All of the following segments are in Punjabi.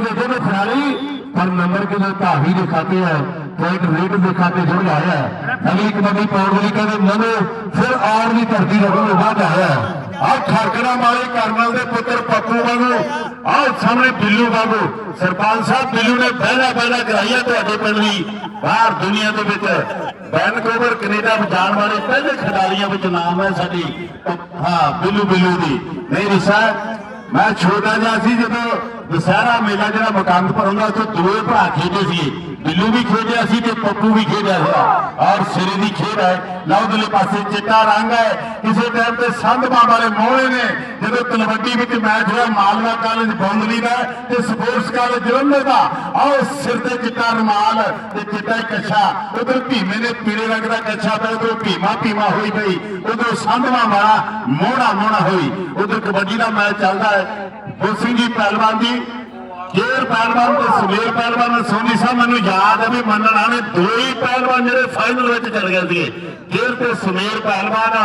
देते थे खिलाड़ी पर नंबर के जो धावी दिखाते हैं पॉइंट रेट दिखाते जुड़ आया है अगली कबड्डी पौड़वली कहते मनो फिर और भी धरती रखो वाद आया ਆ ਖਰਕੜਾ ਵਾਲੇ ਕਰਨਲ ਦੇ ਪੁੱਤਰ ਪੱਪੂ ਵਾਂਗੂ ਆਹ ਸਾਹਮਣੇ ਬਿੱਲੂ ਵਾਂਗੂ ਸਰਪੰਚ ਸਾਹਿਬ ਬਿੱਲੂ ਨੇ ਪਹਿਲਾ ਪਹਿਲਾ ਕਰਾਈਆ ਤੁਹਾਡੇ ਪਿੰਡ ਦੀ ਬਾਹਰ ਦੁਨੀਆ ਦੇ ਵਿੱਚ ਵੈਨਕੂਵਰ ਕੈਨੇਡਾ ਵਿੱਚ ਜਾਣ ਵਾਲੇ ਪਹਿਲੇ ਖਿਡਾਰੀਆਂ ਵਿੱਚ ਨਾਮ ਹੈ ਸਾਡੀ ਹਾਂ ਬਿੱਲੂ ਬਿੱਲੂ ਦੀ ਨਹੀਂ ਰਿਸਾ ਮੈਂ ਛੋਟਾ ਜਿਹਾ ਸੀ ਜਦੋਂ ਦੁਸਹਿਰਾ ਮੇਲਾ ਜਿਹੜਾ ਮੁਕੰਦਪੁਰ ਹੁੰਦਾ, ਉੱਥੇ ਦੋਵੇਂ ਭਰਾ ਖੇਡੇ ਸੀ ਬਿੱਲੂ ਵੀ ਖੇਡਿਆ ਸੀ ਤੇ ਪੱਪੂ ਵੀ ਖੇਡਿਆ ਸੀ ਔਰ ਸਿਰੇ ਦੀ ਖੇਡ ਹੈ। ਲੌਦਲੇ ਪਾਸੇ ਚਿੱਟਾ ਰੰਗ ਹੈ। ਕਿਸੇ ਟਾਈਮ ਤੇ ਸੰਧਵਾ ਵਾਲੇ ਮੋਹਰੇ ਨੇ ਜਦੋਂ ਤਲਵੱਡੀ ਵਿੱਚ ਮੈਚ ਹੋਇਆ, ਮਾਲਵਾ ਕਾਲਜ ਬੌਂਦਲੀ ਦਾ ਤੇ ਸਪੋਰਟਸ ਕਾਲਜ ਜਲੰਧਰ ਦਾ। ਆਓ, ਸਿਰ ਤੇ ਚਿੱਟਾ ਰੁਮਾਲ ਤੇ ਚਿੱਟਾ ਕੱਛਾ ਉਧਰ ਭੀਮੇ ਨੇ ਪੀਲੇ ਰੰਗ ਦਾ ਕੱਛਾ ਪਾਇਆ, ਉਧਰ ਭੀਮਾ ਭੀਮਾ ਹੋਈ ਪਈ। ਉਧਰ ਸੰਧਵਾ ਵਾਲਾ ਮੋਹਣਾ ਮੋਹਣਾ ਹੋਈ। ਉਧਰ ਕਬੱਡੀ ਦਾ ਮੈਚ ਚੱਲਦਾ ਹੈ। ਸਿੰਘ ਜੀ ਪਹਿਲਵਾਨ ਜੀ ਜੇਰ ਪਹਿਲਵਾਨ ਤੇ ਸੁਮੇਰ ਪਹਿਲਵਾਨ ਸੋਨੀ ਸਾਹਿਬ, ਮੈਨੂੰ ਯਾਦ ਹੈ ਵੀ ਮੰਨਣ ਆਣੇ ਦੋ ਹੀ ਪਹਿਲਵਾਨ ਜਿਹੜੇ ਫਾਈਨਲ ਵਿੱਚ ਚੱਲ ਗਏ ਸੀਗੇ। ਜੇਰ ਤੇ ਸੁਮੇਰ ਪਹਿਲਵਾਨ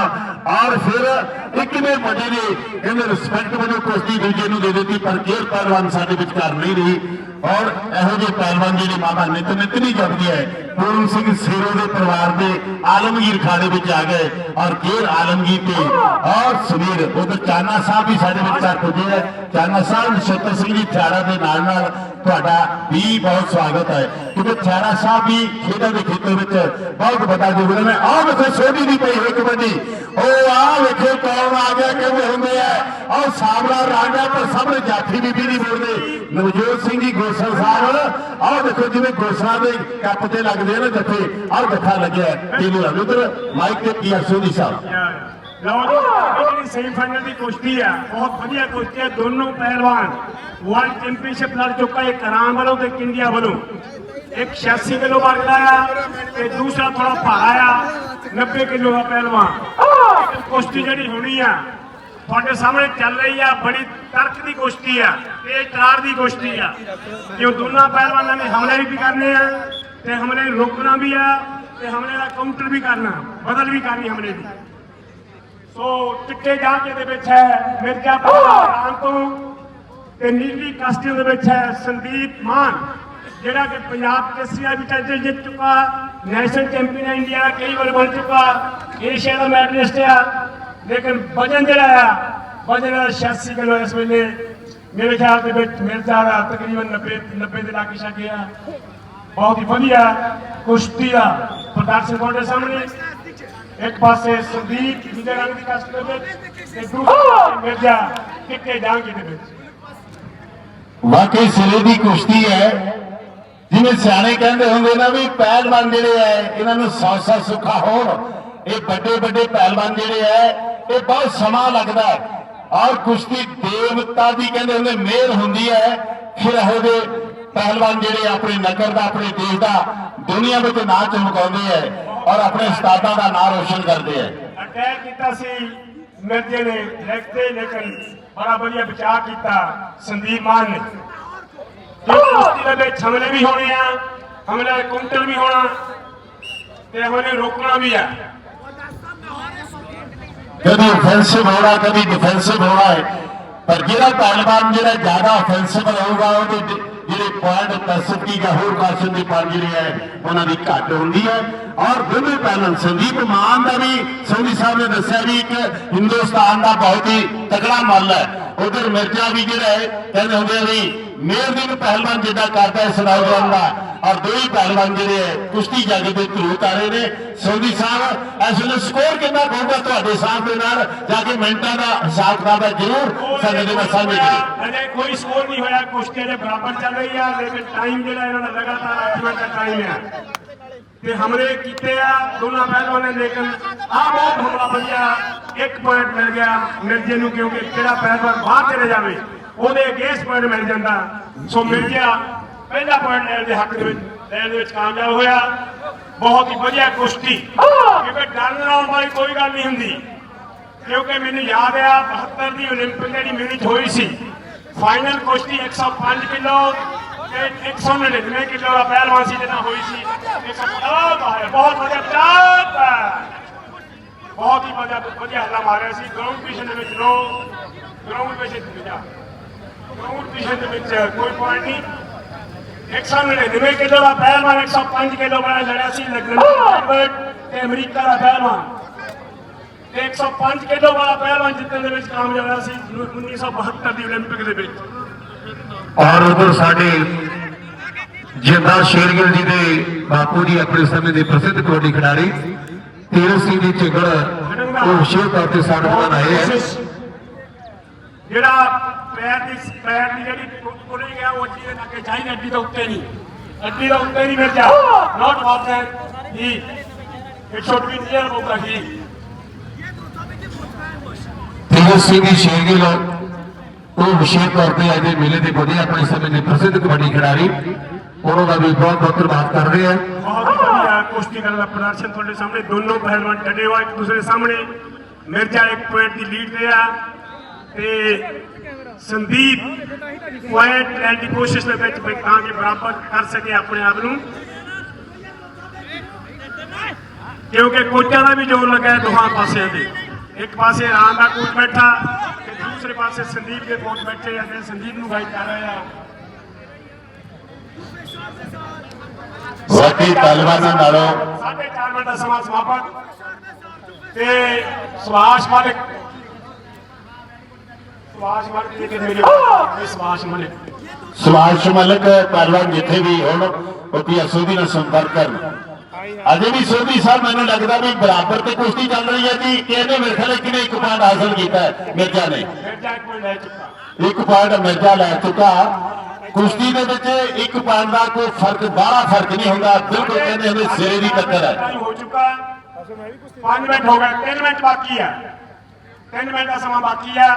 ਔਰ ਫਿਰ ਇੱਕ ਨੇ ਨੇ ਕਹਿੰਦੇ ਰਿਸਪੈਕਟ ਵਜੋਂ ਕੁਸ਼ਤੀ ਦੂਜੇ ਨੂੰ ਦੇ ਦਿੱਤੀ, ਪਰ ਜੇਰ ਪਹਿਲਵਾਨ ਸਾਡੇ ਵਿਚਕਾਰ ਨਹੀਂ ਰਹੀ। ਔਰ ਇਹੋ ਜਿਹੇ ਪਹਿਲਵਾਨ ਜਿਹੜੇ ਮਾਮਾ ਨਿਤ ਨਿਤ ਨਹੀਂ ਜਪਦੇ ਹੈ ਪੂਰਨ ਸਿੰਘ ਸੇਰੋ ਦੇ ਪਰਿਵਾਰ ਦੇ ਆਲਮਗੀਰ ਖਾੜੇ ਵਿੱਚ ਆ ਗਏ ਔਰ ਜੇਰ ਆਲਮਗੀਰ ਤੇ ਔਰ ਸੁਮੇਰ ਉਧਰ ਚਾਨਾ ਸਾਹਿਬ ਵੀ ਸਾਡੇ ਵਿਚਕਾਰ ਪੁੱਜੇ ਚਾਨਾ ਸਾਹਿਬ ਨਛੱਤਰ ਸਿੰਘ ਜੀ, ਥਿਆੜਾ ਦੇ ਨਾਲ ਨਾਲ ਤੁਹਾਡਾ ਵੀ ਬਹੁਤ ਸਵਾਗਤ ਹੈ। ਕਿਉਂਕਿ ਥਿਆੜਾ ਸਾਹਿਬ ਵੀ ਖੇਡਾਂ ਦੇ ਖੇਤਰ ਵਿੱਚ ਬਹੁਤ ਵੱਡਾ ਯੋਗਦਾਨ ਹੈ। ਆਹ ਵੇਖੋ ਛੋਟੀ ਦੀ ਪਈ ਹੋਈ ਕਬੱਡੀ। ਉਹ ਆਹ ਵੇਖੋ ਕੌਣ ਆ ਗਿਆ, ਕਹਿੰਦੇ ਹੁੰਦੇ ਆ? ਆਹ ਸਾਹਮਣਾ ਰੰਗ ਹੈ ਪਰ ਸਾਹਮਣੇ ਜਾਫੀ ਬੀਬੀ ਨਹੀਂ ਬੋਲਦੇ ਨਵਜੋਤ ਸਿੰਘ ਜੀ ਗੋਸਲ ਸਾਹਿਬ। ਆਹ ਦੇਖੋ ਜਿਵੇਂ ਗੋਸਲਾਂ ਦੇ ਕੱਪ ਤੇ ਲੱਗਦੇ ਆ ਨਾ ਜੱਫੇ ਆਹ ਜੱਫਾ ਲੱਗਿਆ ਇਹਨੂੰ ਲੱਗ ਮਾਈਕ ਤੇ ਪੀਆਰ ਸੋਨੀ ਸਾਹਿਬ? ਲਓ ਜੀ ਇਹ ਜਿਹੜੀ ਸੈਮੀਫਾਈਨਲ ਦੀ ਕੁਸ਼ਤੀ ਆ। ਬਹੁਤ ਵਧੀਆ ਕੁਸ਼ਤੀ ਹੈ ਦੋਨੋਂ ਪਹਿਲਵਾਨ ਵਰਲਡ ਚੈਂਪੀਅਨਸ਼ਿਪ ਲੜ ਚੁੱਕਾ ਇੱਕ ਰਾਮ ਵੱਲੋਂ ਤੇ ਇੰਡੀਆ ਵੱਲੋਂ। ਇੱਕ 86 ਕਿਲੋ ਵਰਗਾ ਆ ਤੇ ਦੂਸਰਾ ਥੋੜਾ ਭਾਰਾ ਆ 90 ਕਿਲੋ ਦਾ ਪਹਿਲਵਾਨ। ਕੁਸ਼ਤੀ ਜਿਹੜੀ ਹੋਣੀ ਆ, ਤੁਹਾਡੇ ਸਾਹਮਣੇ ਚੱਲ ਰਹੀ ਆ, ਬੜੀ ਤਰਕ ਦੀ ਕੁਸ਼ਤੀ ਆ, ਤੇਜ਼ ਤਰਾਰ ਦੀ ਕੁਸ਼ਤੀ ਆ। ਜੋ ਦੋਨਾਂ ਪਹਿਲਵਾਨਾਂ ਨੇ ਹਮਲੇ ਵੀ ਕਰਨੇ ਆ, ਤੇ ਹਮਲੇ ਨੂੰ ਰੋਕਣਾ ਵੀ ਆ, ਤੇ ਹਮਲੇ ਦਾ ਕਾਊਂਟਰ ਵੀ ਕਰਨਾ, ਬਦਲ ਵੀ ਕਰਨੀ ਹਮਲੇ ਦੀ। ਸੋ ਚਿੱਟੇ ਜਾਂਗੇ ਦੇ ਵਿੱਚ ਹੈ ਮਿਰਜ਼ਾ ਪਾਕਿਸਤਾਨ ਤੋਂ ਤੇ ਨੀਲੀ ਕਾਸਟਿੰਗ ਦੇ ਵਿੱਚ ਹੈ ਸੰਦੀਪ ਮਾਨ ਜਿਹੜਾ ਕਿ ਪੰਜਾਬ ਕੇਸੀਆ ਵੀ ਟਾਈਟਲ ਜਿੱਤ ਚੁੱਕਾ ਨੈਸ਼ਨਲ ਚੈਂਪੀਅਨ ਇੰਡੀਆ ਕਈ ਵਾਰ ਬਣ ਚੁੱਕਾ ਏਸ਼ੀਆ ਦਾ ਮੈਡਲਿਸਟ ਆ। ਲੇਕਿਨ ਵਜਨ ਜਿਹੜਾ ਆ ਵਜਨ ਦਾ 86 ਕਿਲੋ ਇਸ ਵੇਲੇ ਮੇਰੇ ਖਿਆਲ ਦੇ ਵਿੱਚ ਮਿਰਜ਼ਾ ਦਾ ਤਕਰੀਬਨ 90 90 ਦੇ ਲਾਗੇ ਛਾਗੇ ਆ। ਬਹੁਤ ਹੀ ਵਧੀਆ ਕੁਸ਼ਤੀ ਆ ਪ੍ਰਦਰਸ਼ਨ ਤੁਹਾਡੇ ਸਾਹਮਣੇ। ਇੱਕ ਪਾਸੇ ਸੰਦੀਪ ਜਿਹਦੇ ਰੰਗ ਦੀ ਕਸਟ ਦੇ ਵਿੱਚ ਤੇ ਦੂਸਰੇ ਮਿਰਜ਼ਾ ਕਿੱਕੇ ਡਾਂਗੇ ਦੇ ਵਿੱਚ। ਵਾਕਈ ਸਿਰੇ ਦੀ ਕੁਸ਼ਤੀ ਹੈ। ਜਿਵੇਂ ਸਿਆਣੇ ਕਹਿੰਦੇ ਹੁੰਦੇ ਨਾ ਵੀ ਪਹਿਲਵਾਨ ਜਿਹੜੇ ਐ ਇਹਨਾਂ ਨੂੰ ਸੌ ਸੌ ਸੁੱਖਾ ਹੋਣ। ਇਹ ਵੱਡੇ ਵੱਡੇ ਪਹਿਲਵਾਨ ਜਿਹੜੇ ਐ ਇਹ ਬਹੁਤ ਸਮਾਂ ਲੱਗਦਾ ਹੈ। ਔਰ ਕੁਸ਼ਤੀ ਦੇਵਤਾ ਦੀ ਕਹਿੰਦੇ ਹੁੰਦੇ, ਮਿਹਰ ਹੁੰਦੀ ਹੈ। ਫਿਰ ਇਹੋ ਜਿਹੇ ਪਹਿਲਵਾਨ ਜਿਹੜੇ ਆਪਣੇ ਨਗਰ ਦਾ ਆਪਣੇ ਦੇਸ਼ ਦਾ ਦੁਨੀਆ ਵਿੱਚ ਨਾਂ ਚਮਕਾਉਂਦੇ ਐ ਔਰ ਆਪਣੇ ਉਸਤਾਦਾਂ ਦਾ ਨਾਂ ਰੋਸ਼ਨ ਕਰਦੇ ਐ। ਅਟੈਕ ਕੀਤਾ ਸੀ ਮਿਰਜ਼ੇ ਨੇ ਲਿਖਤੇ ਲੇਕਿਨ ਬੜਾ ਵਧੀਆ ਬਚਾਅ ਕੀਤਾ ਸੰਦੀਪ ਮਾਨ ਨੇ। ਜੇ ਕੁਸ਼ਤੀ ਦੇ ਵਿੱਚ ਹਮਲੇ ਵੀ ਹੋਣੇ ਆ ਹਮਲੇ ਕਾਊਂਟਰ ਵੀ ਹੋਣਾ ਤੇ ਹਮਲੇ ਰੋਕਣਾ ਵੀ ਆ। ਕਦੀ ਆਫੈਂਸਿਵ ਹੋਣਾ ਕਦੀ ਡਿਫੈਂਸਿਵ ਹੋਣਾ ਹੈ ਪਰ ਜਿਹੜਾ ਪਹਿਲਵਾਨ ਜਿਹੜਾ ਜ਼ਿਆਦਾ ਆਫੈਂਸਿਵ ਰਹੂਗਾ ਉਹਦੇ ਜਿਹੜੇ ਪੁਆਇੰਟ ਤਸਕੀ ਜਾਂ ਹੋਰ ਕਾਸ਼ਨ ਦੀ ਪੰਜ ਜਿਹੜੇ ਹੈ, ਉਹਨਾਂ ਦੀ ਘੱਟ ਹੁੰਦੀ ਹੈ। ਔਰ ਦੋਵੇਂ ਪਹਿਲਵਾਨ ਸੰਦੀਪ ਮਾਨ ਦਾ ਵੀ, ਸੋਨੀ ਸਾਹਿਬ ਨੇ ਦੱਸਿਆ ਵੀ ਇੱਕ ਹਿੰਦੁਸਤਾਨ ਦਾ ਬਹੁਤ ਹੀ ਤਕੜਾ ਮੱਲ ਹੈ। ਉਧਰ ਮਿਰਜ਼ਾ ਵੀ ਜਿਹੜਾ ਹੈ, ਕਹਿੰਦੇ ਹੁੰਦੇ ਆ ਵੀ ਮੇਰ ਪਹਿਲਵਾਨ ਜਿੱਦਾਂ ਕਰਦਾ ਹੈ ਸਨਾਉਜਨ ਦਾ। ਔਰ ਦੋ ਪਹਿਲਵਾਨ ਜਿਹੜੇ ਕੁਸ਼ਤੀ ਜੱਗ ਦੇ ਧਰੂ ਤਾਰੇ ਨੇ। ਸੋਨੀ ਸਾਹਿਬ, ਇਸ ਵੇਲੇ ਸਕੋਰ ਕਿੰਨਾ ਹੋਊਗਾ ਤੁਹਾਡੇ ਸਾਹਮਣੇ ਨਾਲ? ਜਾ ਕੇ ਮਿੰਟਾਂ ਦਾ ਹਿਸਾਬ ਕਿਤਾਬ ਜ਼ਰੂਰ ਸਾਡੇ ਦੇ ਨਾਲ ਸਾਂਝੇ ਕਰਿਓ ਅਜੇ ਕੋਈ ਸਕੋਰ ਨਹੀਂ ਹੋਇਆ, ਕੁਸ਼ਤੀ ਦੇ ਬਰਾਬਰ ਚੱਲ ਰਹੀ ਆ, ਲੇਕਿਨ ਟਾਈਮ ਜਿਹੜਾ ਇਹਨਾਂ ਦਾ ਲਗਾਤਾਰ 8 ਮਿੰਟ ਦਾ ਟਾਈਮ ਆ। ਤੇ ਹਮਲੇ ਕੀਤੇ ਆ, ਦੋਨਾਂ ਪਹਿਲਵਾਨਾਂ ਨੇ, ਲੇਕਿਨ ਆ ਬਹੁਤ ਹਮਲਾ ਵਧੀਆ ਇੱਕ ਪੁਆਇੰਟ ਮਿਲ ਗਿਆ ਮਿਰਜ਼ੇ ਨੂੰ, ਕਿਉਂਕਿ ਕਿਹੜਾ ਪਹਿਲਵਾਨ ਬਾਹਰ ਚਲੇ ਜਾਵੇ। ਉਹਦੇ ਅਗੇਂਸਟ ਪੁਆਇੰਟ ਮਿਲ ਜਾਂਦਾ ਸੋ ਮਿਰਜ਼ਾ ਪਹਿਲਾ ਪੁਆਇੰਟ ਲੈਣ ਦੇ ਹੱਕ ਦੇ ਵਿੱਚ ਲੈਣ ਦੇ ਵਿੱਚ ਕਾਮਯਾਬ ਹੋਇਆ ਬਹੁਤ ਹੀ ਵਧੀਆ ਕੁਸ਼ਤੀ ਕਿਉਂਕਿ ਡਰਨ ਲਾਉਣ ਵਾਲੀ ਕੋਈ ਗੱਲ ਨਹੀਂ ਹੁੰਦੀ ਕਿਉਂਕਿ ਮੈਨੂੰ ਯਾਦ ਆ 72 ਦੀ 올림픽 ਜਿਹੜੀ ਮਿਊਨਿਚ ਹੋਈ ਸੀ ਫਾਈਨਲ ਕੁਸ਼ਤੀ 105 ਕਿਲੋ ਤੇ 199 ਕਿਲੋ ਦਾ ਪਹਿਲਵਾਨ ਸੀ ਜਿਹਨਾਂ ਹੋਈ ਸੀ 150 ਮਾਰਿਆ ਬਹੁਤ ਵਧੀਆ ਚਾਪ ਬਹੁਤ ਹੀ ਵਧੀਆ ਵਧੀਆ ਹੱਲਾ ਮਾਰਿਆ ਸੀ ਗਰਾਊਂਡ ਪੋਜੀਸ਼ਨ ਦੇ ਵਿੱਚ ਲੋ ਗਰਾਊਂਡ ਵਿੱਚ ਜਾ ਕੰਪੀਟੀਸ਼ਨ ਦੇ ਵਿੱਚ ਕੋਈ ਪੁਆਇੰਟ ਨਹੀਂ 199 ਕਿਲੋ ਦਾ ਪਹਿਲਵਾਨ 105 ਕਿਲੋ ਵਾਲਾ ਲੜਿਆ ਸੀ ਲਗਨ ਤੇ ਅਮਰੀਕਾ ਦਾ ਪਹਿਲਵਾਨ ਤੇ 105 ਕਿਲੋ ਵਾਲਾ ਪਹਿਲਵਾਨ ਜਿੱਤਣ ਦੇ ਵਿੱਚ ਕਾਮਯਾਬ ਹੋਇਆ ਸੀ 1972 ਦੀ 올림픽 ਦੇ ਵਿੱਚ ਔਰ ਉਧਰ ਸਾਡੇ ਜਿੰਦਾ ਸ਼ੇਰਗਿਲ ਜੀ ਦੇ ਬਾਪੂ ਜੀ ਆਪਣੇ ਸਮੇਂ ਦੇ ਪ੍ਰਸਿੱਧ ਕਬੱਡੀ ਖਿਡਾਰੀ ਤੇਰ ਸਿੰਘ ਦੀ ਝਿਗੜ ਉਹ ਵਿਸ਼ੇਸ਼ ਤੌਰ ਤੇ ਸਾਡੇ ਨਾਲ ਆਏ ਹੈ ਜਿਹੜਾ ਪੈਰ ਦੀ ਪੈਰ ਦੀ ਜਿਹੜੀ ਪੁੱਲੀ ਗਿਆ ਉਹ ਅੱਡੀ ਦੇ ਲੱਗੇ ਚਾਹੀਦੀ ਅੱਡੀ ਤੋਂ ਉੱਤੇ ਨਹੀਂ। ਅੱਡੀ ਤੋਂ ਉੱਤੇ ਨਹੀਂ Mirza not more than he it should be near about ਦਾ ਹੀ ਤੇਰ ਸਿੰਘ ਦੀ ਸ਼ੇਰਗਿਲ ਉਹ ਵਿਸ਼ੇਸ਼ ਤੌਰ ਤੇ ਅੱਜ ਦੇ ਮੇਲੇ ਦੇ ਵਧੀਆ ਆਪਣੇ ਸਮੇਂ ਦੇ ਪ੍ਰਸਿੱਧ ਕਬੱਡੀ ਖਿਡਾਰੀ। ਉਹਨਾਂ ਦਾ ਵੀ ਬਹੁਤ ਬਹੁਤ ਧੰਨਵਾਦ ਕਰਦੇ ਵਧੀਆ ਕੁਸ਼ਤੀ ਕਰਨ ਦਾ ਪ੍ਰਦਰਸ਼ਨ ਤੁਹਾਡੇ ਸਾਹਮਣੇ। ਦੋਨੋਂ ਪਹਿਲਵਾਨ ਡਟੇ ਹੋਏ ਇੱਕ ਦੂਸਰੇ ਸਾਹਮਣੇ। ਮਿਰਜ਼ਾ ਇੱਕ ਪੁਆਇੰਟ ਦੀ ਲੀਡ ਤੇ ਆ। ਤੇ ਸੰਦੀਪ ਪੁਆਇੰਟ ਲੈਣ ਦੀ ਕੋਸ਼ਿਸ਼ ਦੇ ਵਿੱਚ ਤਾਂ ਕਿ ਬਰਾਬਰ ਕਰ ਸਕੇ ਆਪਣੇ ਆਪ ਨੂੰ। ਕਿਉਂਕਿ ਕੋਚਾਂ ਦਾ ਵੀ ਜ਼ੋਰ ਲੱਗਾ ਹੈ ਦੋਹਾਂ ਪਾਸਿਆਂ ਤੇ। ਇੱਕ ਪਾਸੇ ਰਾਮ ਦਾ ਕੋਚ ਬੈਠਾ ਤੇ ਦੂਸਰੇ ਪਾਸੇ ਸੰਦੀਪ ਦੇ ਕੋਚ ਬੈਠੇ ਆ ਤੇ ਸੰਦੀਪ ਨੂੰ ਗਾਈਡ ਕਰ ਰਹੇ ਬਾਕੀ ਪਹਿਲਵਾਨਾਂ ਨਾਲੋਂ ਸਾਢੇ ਚਾਰ ਮਿੰਟ ਦਾ ਸਮਾਂ ਸਮਾਪਤ। ਤੇ ਸੁਭਾਸ਼ ਮਾਲਿਕ ਸੁਭਾਸ਼ ਮਾਲਿਕ ਪਹਿਲਵਾਨ ਜਿੱਥੇ ਵੀ ਹੁਣ ਉੱਥੇ ਅਸੂਦੀ ਨਾਲ ਸੰਪਰਕ ਕਰਨ। ਅਜੇ ਵੀ ਸੋਧੀ ਸਾਹਿਬ ਮੈਨੂੰ ਲੱਗਦਾ ਵੀ ਬਰਾਬਰ ਤੇ ਕੁਸ਼ਤੀ ਚੱਲ ਰਹੀ ਹੈ ਜੀ। ਕਿ ਇਹਨੇ ਮੇਰੇ ਖਿਆਲ ਕਿਨੇ ਇੱਕ ਪੁਆਇੰਟ ਹਾਸਲ ਕੀਤਾ ਹੈ? ਮਿਰਜ਼ਾ ਨੇ। ਇੱਕ ਪੁਆਇੰਟ ਮਿਰਜ਼ਾ ਲੈ ਚੁੱਕਾ। ਕੁਸ਼ਤੀ ਦੇ ਵਿੱਚ ਇੱਕ ਪੁਆਇੰਟ ਦਾ ਕੋਈ ਫ਼ਰਕ ਬਾਹਲਾ ਫ਼ਰਕ ਨਹੀਂ ਹੁੰਦਾ। ਬਿਲਕੁਲ ਕਹਿੰਦੇ ਹੁੰਦੇ ਸਿਰੇ ਦੀ ਟੱਕਰ ਹੈ। ਹੋ ਚੁੱਕਾ। 5 ਮਿੰਟ ਹੋ ਗਏ 3 ਮਿੰਟ ਬਾਕੀ ਆ 3 ਮਿੰਟ ਦਾ ਸਮਾਂ ਬਾਕੀ ਆ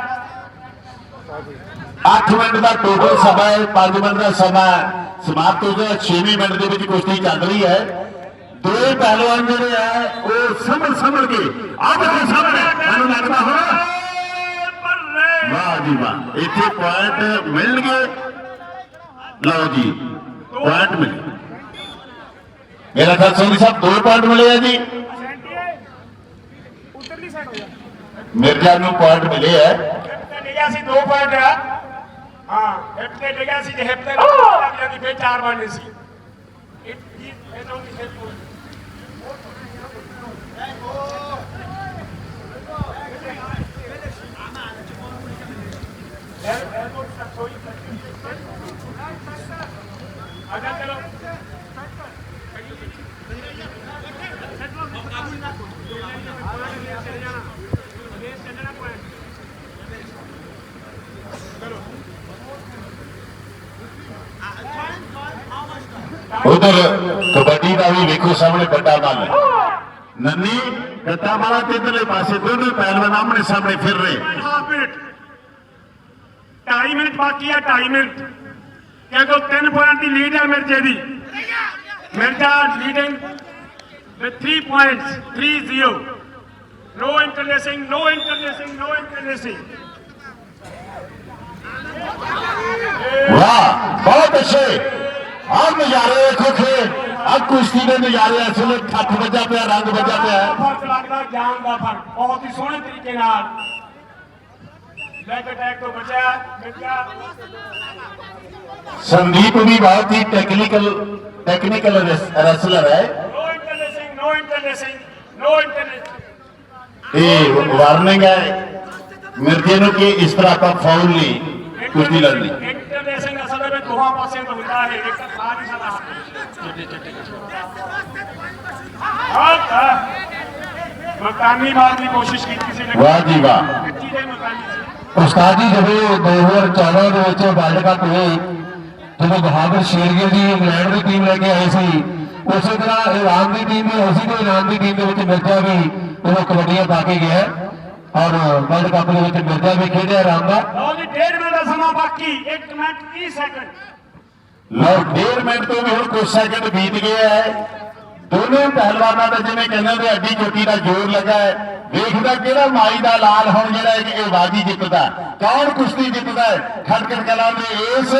8 ਮਿੰਟ ਦਾ ਟੋਟਲ ਸਮਾਂ ਹੈ 5 ਮਿੰਟ ਦਾ ਸਮਾਂ ਸਮਾਪਤ ਹੋ ਗਿਆ 6 ਮਿੰਟ ਦੇ ਵਿੱਚ ਕੁਸ਼ਤੀ ਚੱਲ ਰਹੀ ਹੈ। ਦੋ ਪਹਿਲਵਾਨ ਜਿਹੜੇ ਆ ਉਹ ਸੰਭਲ ਸੰਭਲ ਕੇ ਆਪ ਦੇ ਸਾਹਮਣੇ ਮੈਨੂੰ ਲੱਗਦਾ ਹੁਣ। ਵਾਹ ਜੀ ਵਾਹ ਇੱਥੇ ਪੁਆਇੰਟ ਮਿਲਣਗੇ ਲਓ ਜੀ ਪੁਆਇੰਟ ਮਿਲ ਮੇਰਾ ਖਿਆਲ ਸਿੰਘ ਸਾਹਿਬ ਦੋ ਪੁਆਇੰਟ ਮਿਲੇ ਆ ਜੀ। ਮਿਰਜ਼ਾ ਨੂੰ ਪੁਆਇੰਟ ਮਿਲੇ ਆ। ਡਿੱਗਿਆ ਸੀ 2 ਪੁਆਇੰਟ ਆ ਹਾਂ ਹਿੱਪ ਤੇ ਡਿੱਗਿਆ ਸੀ ਜੇ ਹਿੱਪ ਤੇ ਲੱਗ ਜਾਂਦੀ ਫੇਰ 4 ਬਣਨੇ ਸੀ ਇਹ ਇਹ ਇਹ ਨਹੀਂ ਹਿੱਪ ਆਜਾ ਚਲੋ ਉਧਰ ਕਬੱਡੀ ਦਾ ਵੀ ਵੇਖੋ ਸਾਹਮਣੇ ਵੱਡਾ ਮੱਲ। ਹੈ ਨੰਨੀ ਗੱਟਾ ਵਾਲਾ ਤੇ ਇਧਰਲੇ ਪਾਸੇ ਦੋਨੋਂ ਪਹਿਲਵਾਨ ਆਮਣੇ ਸਾਹਮਣੇ ਫਿਰ ਰਹੇ। Half minute. 2.5 ਮਿੰਟ ਬਾਕੀ ਆ 2.5 ਮਿੰਟ। ਕਿਉਂਕਿ ਉਹ ਤਿੰਨ ਪੁਆਇੰਟ ਦੀ ਲੀਡ ਹੈ ਮਿਰਜ਼ੇ ਦੀ। Mirza leading with 3 points 3-0 no interlacing no interlacing no interlacing ਵਾਹ ਬਹੁਤ ਅੱਛੇ। ਆਹ ਨਜ਼ਾਰੇ ਵੇਖੋ ਖੇ ਆ ਕੁਸ਼ਤੀ ਦੇ ਨਜ਼ਾਰੇ ਇਸ ਵੇਲੇ ਠੱਠ ਵੱਜਾ ਪਿਆ ਰੰਗ ਵੱਜਾ ਪਿਆ ਹੈ। ਫ਼ਰਕ ਲੱਗਦਾ ਜਾਨ ਦਾ ਫ਼ਰਕ ਬਹੁਤ ਹੀ ਸੋਹਣੇ ਤਰੀਕੇ ਨਾਲ ਲੈਗ ਅਟੈਕ ਤੋਂ ਬਚਿਆ ਮਿਰਜ਼ਾ ਸੰਦੀਪ ਵੀ ਬਹੁਤ ਹੀ ਟੈਕਨੀਕਲ ਟੈਕਨੀਕਲ ਰੈਸਲਰ ਹੈ no interlacing no interlacing no interlacing ਇਹ ਵਾਰਨਿੰਗ ਹੈ ਮਿਰਜ਼ੇ ਨੂੰ ਕਿ ਇਸ ਤਰ੍ਹਾਂ ਆਪਾਂ ਫਾਉਲ ਨਹੀਂ ਕੁਸ਼ਤੀ ਲੜਨੀ ਇੰਟਰਨੈਸ਼ਨਲ ਅਸਲ ਦੇ ਵਿੱਚ ਦੋਹਾਂ ਪਾਸਿਆਂ ਤੋਂ ਹੁੰਦਾ ਹੈ ਇੱਕ ਖਾ ਨਹੀਂ ਸਕਦਾ ਹਾਂ ਮਕਾਨੀ ਮਾਰ ਦੀ ਕੋਸ਼ਿਸ਼ ਕੀਤੀ ਸੀ ਲੇਕਿਨ ਵਾਹ ਜੀ ਵਾਹ ਕੱਚੀ ਦੇ ਮਕਾਨੀ ਸੀ ਉਸਤਾਦ ਜੀ ਜਦੋਂ 2014 ਦੇ ਵਿੱਚ ਵਰਲਡ ਕੱਪ ਹੋਏ ਜਦੋਂ ਬਹਾਦਰ ਸ਼ੇਰਗਿਲ ਜੀ ਇੰਗਲੈਂਡ ਦੀ ਟੀਮ ਲੈ ਕੇ ਆਏ ਸੀ ਉਸੇ ਤਰ੍ਹਾਂ ਇਰਾਨ ਦੀ ਟੀਮ ਵੀ ਆਈ ਸੀ ਤੇ ਇਰਾਨ ਦੀ ਟੀਮ ਦੇ ਵਿੱਚ ਮਿਰਜ਼ਾ ਵੀ ਉਹ ਕਬੱਡੀਆਂ ਪਾ ਕੇ ਗਿਆ ਔਰ ਵਰਲਡ ਕੱਪ ਦੇ ਵਿੱਚ ਮਿਰਜ਼ਾ ਵੀ ਖੇਡਿਆ ਇਰਾਨ ਦਾ। ਲਓ ਜੀ ਡੇਢ ਮਿੰਟ ਦਾ ਸਮਾਂ ਬਾਕੀ 1 ਮਿੰਟ 30 ਸੈਕਿੰਡ ਲਓ ਡੇਢ ਮਿੰਟ ਤੋਂ ਵੀ ਹੁਣ ਕੁਝ ਸੈਕਿੰਡ ਬੀਤ ਗਏ ਹੈ ਦੋਨੇ ਪਹਿਲਵਾਨਾਂ ਦਾ ਜਿਵੇਂ ਕਹਿੰਦੇ ਨੇ ਅੱਡੀ ਚੋਟੀ ਦਾ ਜ਼ੋਰ ਲੱਗਾ ਹੈ। ਵੇਖਦਾ ਕਿਹੜਾ ਮਾਈ ਦਾ ਲਾਲ ਹੁਣ ਜਿਹੜਾ ਇਹ ਬਾਜੀ ਜਿੱਤਦਾ। ਕੌਣ ਕੁਸ਼ਤੀ ਜਿੱਤਦਾ ਖੜਕੜ ਕਲਾ ਦੇ ਇਸ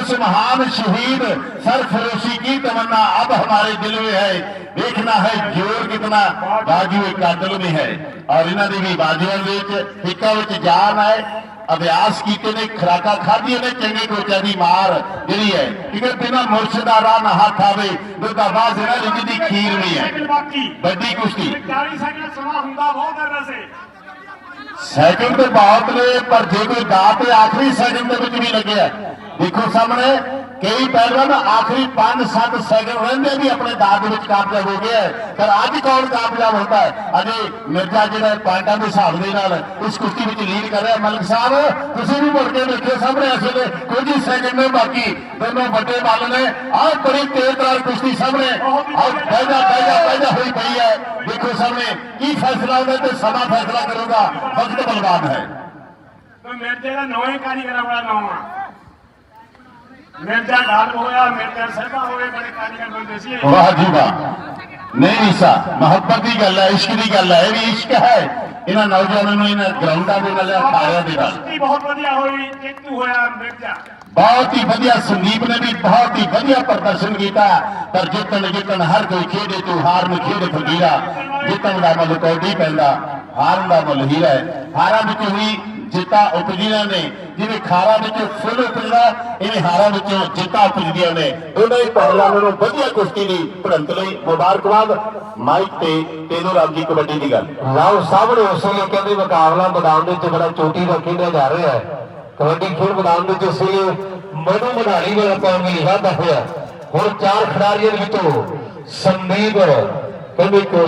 ਉਸ ਮਹਾਨ ਸ਼ਹੀਦ ਸਰ ਫਰੋਸੀ ਕੀ ਤਮੰਨਾ ਅਬ ਹਮਾਰੇ ਦਿਲ ਵਿੱਚ ਹੈ। ਦੇਖਣਾ ਹੈ ਜ਼ੋਰ ਕਿਤਨਾ ਬਾਜੀ ਇੱਕ ਕਾਤਲ ਹੈ। ਔਰ ਇਹਨਾਂ ਦੀ ਵੀ ਬਾਜੀਆਂ ਵਿੱਚ ਇੱਕਾ ਵਿੱਚ ਜਾਨ ਹੈ ਅਭਿਆਸ ਕੀਤੇ ਨੇ ਖਰਾਕਾ ਖਾਧੀਆਂ ਨੇ ਚੰਗੇ ਕੋਚਾਂ ਦੀ ਮਾਰ ਜਿਹੜੀ ਹੈ। ਕਿਉਂਕਿ ਬਿਨਾਂ ਮੁਰਸ਼ਦ ਦਾ ਰਾਹ ਨਾ ਹੱਥ ਆਵੇ ਦੁੱਧਾਬਾ ਜਿਹੜਾ ਰਿੰਜ ਦੀ ਖੀਰ ਨਹੀਂ ਹੈ। ਵੱਡੀ ਕੁਸ਼ਤੀ। 40 ਸੈਕਿੰਡ ਸਮਾਂ ਹੁੰਦਾ ਬਹੁਤ ਹੈ ਵੈਸੇ। ਸੈਕਿੰਡ ਤੇ ਬਹੁਤ ਨੇ, ਪਰ ਜੇ ਕੋਈ ਦਾਤ ਤੇ ਆਖਰੀ ਸੈਕਿੰਡ ਦੇ ਵਿੱਚ ਵੀ ਲੱਗਿਆ ਦੇਖੋ ਸਾਹਮਣੇ, ਕਈ ਪਹਿਲਵਾਨ ਆਖਰੀ 5-7 ਸੈਕਿੰਡ ਰਹਿੰਦੇ ਵੀ ਆਪਣੇ ਦਾਤ ਦੇ ਵਿੱਚ ਕਾਮਯਾਬ ਹੋ ਗਿਆ ਪਰ ਅੱਜ ਕੌਣ ਕਾਮਯਾਬ ਹੁੰਦਾ ਹੈ? ਅਜੇ ਮਿਰਜ਼ਾ ਜਿਹੜਾ ਪੁਆਇੰਟਾਂ ਦੇ ਹਿਸਾਬ ਦੇ ਨਾਲ ਇਸ ਕੁਸ਼ਤੀ ਵਿੱਚ ਲੀਡ ਕਰ ਰਿਹਾ ਮਲਕ ਸਾਹਿਬ, ਤੁਸੀਂ ਵੀ ਮੁੜ ਕੇ ਦੇਖਿਓ ਸਾਹਮਣੇ ਇਸ ਵੇਲੇ ਕੁਝ ਹੀ ਸੈਕਿੰਡ ਨੇ, ਬਾਕੀ ਦੋਨੋਂ ਵੱਡੇ ਬੱਲ ਨੇ। ਆਹ ਬੜੀ ਤੇਜ਼ ਤਰਾਰ ਕੁਸ਼ਤੀ ਸਾਹਮਣੇ। ਆਹ ਬਹਿ ਜਾ ਬਹਿ ਹੋਈ ਪਈ ਹੈ। ਦੇਖੋ ਸਾਹਮਣੇ ਕੀ ਫੈਸਲਾ ਹੁੰਦਾ ਤੇ ਸਮਾਂ ਫੈਸਲਾ ਕਰੂਗਾ। ਵਕਤ ਹੈ। ਕੋਈ ਮਿਰਜ਼ੇ ਦਾ ਨੌਵੇਂ ਕਾਰੀਗਰਾਂ ਵਾਲਾ ਨਾਮ ਆ ਮਿਰਜ਼ਾ ਢਾਲ ਹੋਇਆ ਮਿਰਜ਼ਾ ਸਹਿਬਾ ਹੋਏ ਬੜੇ ਕਾਰੀਗਰ ਬੰਦੇ ਸੀ। ਇਹ। ਵਾਹ ਜੀ ਵਾਹ। ਨਹੀਂ ਈਸਾ ਮੁਹੱਬਤ ਦੀ ਗੱਲ ਹੈ ਇਸ਼ਕ ਦੀ ਗੱਲ ਹੈ ਇਹ ਵੀ ਇਸ਼ਕ ਹੈ। ਇਹਨਾਂ ਨੌਜਵਾਨਾਂ ਨੂੰ ਇਹਨਾਂ ਗਰਾਊਂਡਾਂ ਦੇ ਨਾਲ ਅਖਾੜਿਆਂ ਦੇ ਨਾਲ। ਬਹੁਤ ਵਧੀਆ ਹੋਈ ਜੇਤੂ ਹੋਇਆ ਮਿਰਜ਼ਾ। ਬਹੁਤ ਹੀ ਵਧੀਆ ਸੰਦੀਪ ਨੇ ਵੀ ਬਹੁਤ ਹੀ ਵਧੀਆ ਪ੍ਰਦਰਸ਼ਨ ਕੀਤਾ। ਪਰ ਜਿੱਤਣ ਜਿੱਤਣ ਹਰ ਕੋਈ ਖੇਡੇ ਤੂੰ ਹਾਰ ਨੂੰ ਖੇਡ ਫਕੀਰਾ ਜਿੱਤਣ ਦਾ ਮੁੱਲ ਕੌਡੀ ਪੈਂਦਾ ਹਾਰਨ ਦਾ ਮੁੱਲ ਹੀਰਾ ਹੈ। ਹਾਰਾਂ ਵਿੱਚ ਵੀ ਜਿੱਤਾਂ ਉਪਜੀਆਂ ਨੇ ਜਿਵੇਂ ਖਾਰਾਂ ਵਿੱਚ ਫੁੱਲ ਉਪਜਦਾ ਇਵੇਂ ਹਾਰਾਂ ਵਿੱਚੋਂ ਜਿੱਤਾਂ ਉਪਜਦੀਆਂ ਨੇ। ਉਹਨਾਂ ਹੀ ਪਹਿਲਵਾਨਾਂ ਨੂੰ ਵਧੀਆ ਕੁਸ਼ਤੀ ਦੀ ਭੜੰਤ ਲਈ ਮੁਬਾਰਕਬਾਦ। ਮਾਈਕ ਤੇ ਤੇਨੂ ਰਾਮ ਜੀ ਕਬੱਡੀ ਦੀ ਗੱਲ। ਲਓ ਸਾਹਮਣੇ ਉਸ ਵੇਲੇ ਕਹਿੰਦੇ ਮੁਕਾਬਲਾ ਮੈਦਾਨ ਦੇ ਵਿੱਚ ਬੜਾ ਚੋਟੀ ਦਾ ਖੇਡਿਆ ਜਾ ਰਿਹਾ ਹੈ। ਕਬੱਡੀ ਖੇਡ ਮੈਦਾਨ ਵਿੱਚ ਇਸ ਵੇਲੇ ਮਨੂ ਮਧਾਣੀ ਵਾਲਾ ਪਾਉਣ ਲਈ ਵਾਧਾ ਹੋਇਆ। ਹੁਣ ਚਾਰ ਖਿਡਾਰੀਆਂ ਦੇ ਵਿੱਚੋਂ ਸੰਦੀਪ, ਕਹਿੰਦੇ ਕੋ